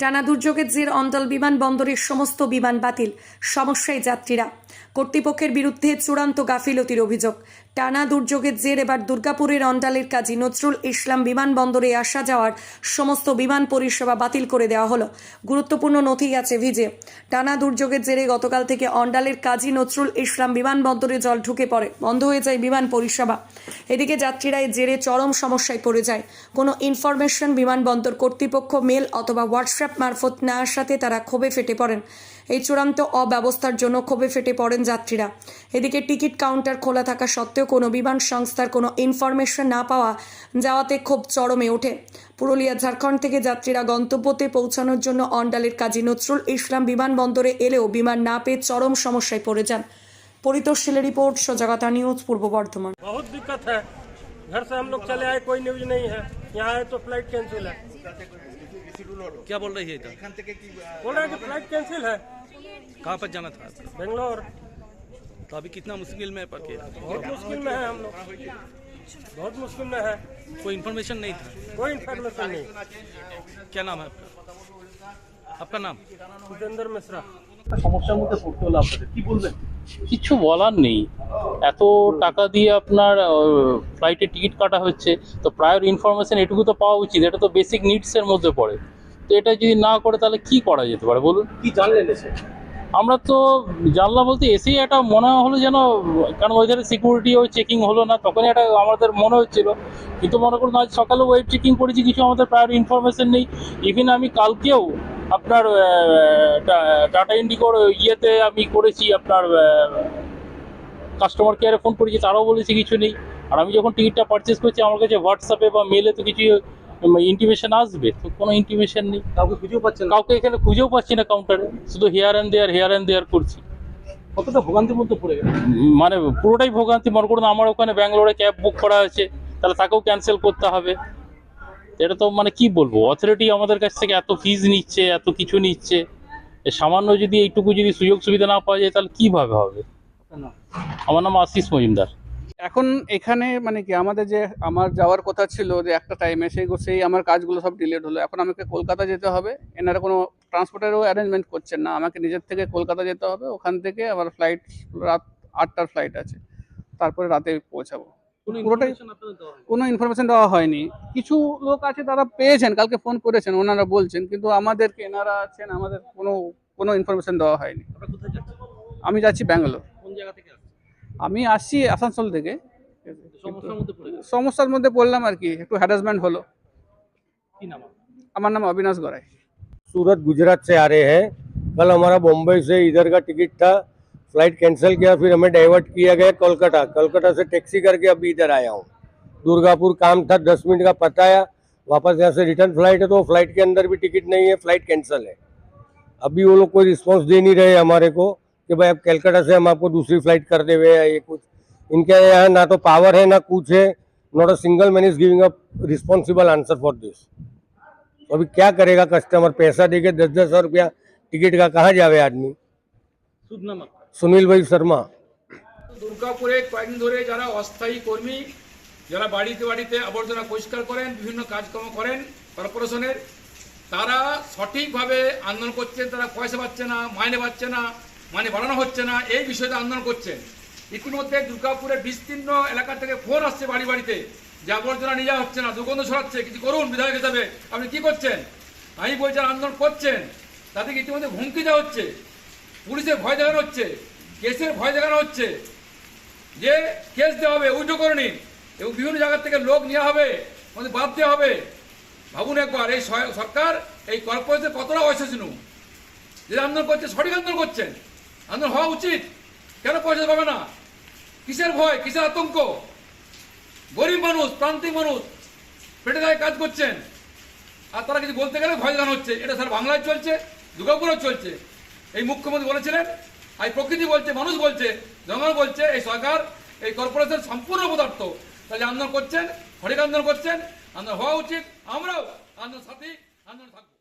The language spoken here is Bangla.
টানা দুর্যোগের জের অন্ডাল বিমানবন্দরের সমস্ত বিমান বাতিল সমস্যায় যাত্রীরা। কর্তৃপক্ষের বিরুদ্ধে চূড়ান্ত গাফিলতির অভিযোগ। টানা দুর্যোগের জের এবার দুর্গাপুরের অন্ডালের কাজী নজরুল ইসলাম বিমানবন্দরে আসা যাওয়ার সমস্ত বিমান পরিষেবা বাতিল করে দেওয়া হলো। গুরুত্বপূর্ণ নথি আছে ভিজে। টানা দুর্যোগের জেরে গতকাল থেকে অন্ডালের কাজী নজরুল ইসলাম বিমানবন্দরে জল ঢুকে পড়ে। বন্ধ হয়ে যায় বিমান পরিষেবা। এদিকে যাত্রীরা জেরে চরম সমস্যায় পড়ে যায়। কোনো ইনফরমেশন বিমানবন্দর কর্তৃপক্ষ, মেল অথবা হোয়াটসঅ্যাপ মারফত না আসাতে তারা ক্ষোভে ফেটে পড়েন। এই চূড়ান্ত অব্যবস্থার জন্য ক্ষোভে ফেটে পড়েন যাত্রীরা এদিকে টিকিট কাউন্টার খোলা থাকা সত্ত্বেও কোনো বিমান সংস্থার কোনো ইনফরমেশন না পাওয়া যাওয়াতে ক্ষোভ চরমে ওঠে পুরুলিয়া ঝাড়খণ্ড থেকে যাত্রীরা গন্তব্যতে পৌঁছানোর জন্য অন্ডালের কাজী নজরুল ইসলাম বিমানবন্দরে এলেও বিমান না পেয়ে চরম সমস্যায় পড়ে যান পরিতোষশীলের রিপোর্ট সজাগতা নিউজ পূর্ব বর্ধমান बहुत दिक्कत है घर से हम लोग चले आए कोई न्यूज नहीं है यहाँ आए तो फ्लाइट कैंसिल है क्या बोल रही है इधर बोल रहे हैं कि फ्लाइट कैंसिल है कहाँ पर जाना था आपको? बेंगलोर तो अभी कितना मुश्किल में पड़ गया बहुत मुश्किल में है हम लोग बहुत मुश्किल में है कोई इन्फॉर्मेशन नहीं था कोई इन्फॉर्मेशन नहीं क्या नाम है आपका आपका नाम जितेंद्र मिश्रा সমস্যার মধ্যে পড়তে হলো আপনাদের কি বলবেন কিছু বলার নেই এত টাকা দিয়ে আপনার ফ্লাইটের টিকিট কাটা হচ্ছে তো প্রায়র ইনফরমেশন এটুকু তো পাওয়া উচিত এটা তো বেসিক নিডসের মধ্যে পড়ে তো এটা যদি না করে তাহলে কি করা যেতে পারে বলুন কি জানলেন এসে আমরা তো জানলা বলতে এসেই একটা মনে হলো যেন, কারণ ওইখানে সিকিউরিটি ওই চেকিং হলো না, তখনই একটা আমাদের মনে হচ্ছিল। কিন্তু মনে করুন, আজ সকালে ওয়েব চেকিং করেছি, কিছু আমাদের প্রায়র ইনফরমেশন নেই। ইভিন আমি কালকেও আপনার টাটা ইন্ডিকোর ইয়েতে আমি করেছি, আপনার কাস্টমার কেয়ারে ফোন করেছি, তারাও বলেছে কিছু নেই। আর আমি যখন টিকিটটা পারচেস করছি, আমার কাছে হোয়াটসঅ্যাপে বা মেলে তো কিছু ইন্টিমেশন আসবে তো কোনো ইন্টিমেশন নেই। কাউকে খুঁজেও পাচ্ছেন না। কাউকে এখানে খুঁজেও পাচ্ছি না কাউন্টারে শুধু here and there here and there করছি। কতটা ভোগান্তির মধ্যে পড়ে গেল মানে পুরোটাই ভোগান্তি। মনে করুন আমার ওখানে ব্যাঙ্গালোরে ক্যাব বুক করা আছে তাহলে তাকেও ক্যান্সেল করতে হবে। এটা তো মানে কি বলব? অথরিটি আমাদের কাছ থেকে এত ফিজ নিচ্ছে এত কিছু নিচ্ছে। সামান্য যদি এইটুকু যদি সুযোগ সুবিধা না পাওয়া যায় তাহলে কীভাবে হবে? আমার নাম আশিস মজুমদার। এখন এখানে মানে কি আমাদের যে আমার যাওয়ার কথা ছিল যে একটা টাইমে সেই সেই আমার কাজগুলো সব ডিলেট হলো। এখন আমাকে কলকাতা যেতে হবে। এনারা কোনো ট্রান্সপোর্টেরও অ্যারেঞ্জমেন্ট করছেন না। আমাকে নিজের থেকে কলকাতা যেতে হবে। ওখান থেকে আমার ফ্লাইট রাত আটটার ফ্লাইট আছে। তারপরে রাতে পৌঁছাবো। কোনো পুরোটাই-? কোনো ইনফরমেশন দেওয়া হয়নি। কিছু লোক আছে তারা পেয়েছেন কালকে ফোন করেছেন ওনারা বলছেন কিন্তু আমাদেরকে এনারা আছেন আমাদের কোনো কোনো ইনফরমেশন দেওয়া হয়নি। আমি যাচ্ছি ব্যাঙ্গালোর। আমি আসছি আসানসোল থেকে সমস্যার মধ্যে পড়ে গেল সমস্যার মধ্যে পড়লাম আর কি একটু হ্যারাসমেন্ট হলো কি নাম আপনার? আমার নাম অবিনাশ গড়াই सूरत गुजरात से आ रहे हैं कल हमारा बम्बई से इधर का टिकट था फ्लाइट कैंसिल किया फिर हमें डाइवर्ट किया गया कोलकाता कोलकाता से टैक्सी करके अभी इधर आया हूँ दुर्गापुर काम था दस मिनट का पताया वापस यहाँ से रिटर्न फ्लाइट है तो फ्लाइट के अंदर भी टिकट नहीं है फ्लाइट कैंसिल है अभी वो लोग कोई रिस्पॉन्स दे नहीं रहे हमारे को कि भाई अब कैलकाटा से हम आपको दूसरी फ्लाइट कर दे हुए या ये कुछ इनके यहाँ ना तो पावर है ना कुछ है not a single man is giving a responsible answer for this तो अभी क्या करेगा कस्टमर पैसा देके दस दस हजार रुपया टिकट का कहाँ जावे आदमी শুভ নাম আপনার? सुनील भाई शर्मा দুর্গাপুরে কয়েকদিন ধরে যারা অস্থায়ী কর্মী যারা বাড়িতে বাড়িতে আবর্জনা পরিষ্কার করেন বিভিন্ন কাজকর্ম করেন কর্পোরেশনের তারা সঠিকভাবে আন্দোলন করছেন তারা পয়সা পাচ্ছে না মাইনে পাচ্ছে না মানে বাড়ানো হচ্ছে না, এই বিষয়তে আন্দোলন করছেন। ইতিমধ্যে দুর্গাপুরের বিস্তীর্ণ এলাকা থেকে ফোন আসছে বাড়ি বাড়িতে। যে আবর্জনা নিয়ে যাওয়া হচ্ছে না, দুর্গন্ধ ছড়াচ্ছে, কিছু করুন বিধায়ক হিসাবে। আপনি কি করছেন? আমি বলছি যারা আন্দোলন করছেন, তাদেরকে ইতিমধ্যে হুমকি দেওয়া হচ্ছে। পুলিশের ভয় দেখানো হচ্ছে, কেসের ভয় দেখানো হচ্ছে। যে কেস দেওয়া হবে উইথড্র করে নিন। এবং বিভিন্ন জায়গার থেকে লোক নেওয়া হবে, আমাদের বাদ দেওয়া হবে। ভাবুন একবার, এই সরকার, এই কর্পোরেশন কতটা অসচেতন যে আন্দোলন করছে, সঠিক আন্দোলন করছেন। আন্দোলন হওয়া উচিত। কেন পয়সা পাবে না? কিসের ভয়? কিসের আতঙ্ক? গরিব মানুষ, প্রান্তিক মানুষ, পেটে দায় কাজ করছেন। আর তারা কিছু বলতে গেলে ভয় দেখানো হচ্ছে। এটা স্যার বাংলায় চলছে, দুর্গাপুরেও চলছে। এই মুখ্যমন্ত্রী বলেছিলেন, আর প্রকৃতি বলছে, মানুষ বলছে জঙ্গল বলছে, এই সরকার, এই কর্পোরেশন সম্পূর্ণ পদার্থ তাহলে আন্দোলন করছেন, সঠিক আন্দোলন করছেন, আন্দোলন হওয়া উচিত। আমরাও আন্দোলন সাথী, আন্দোলন থাকব।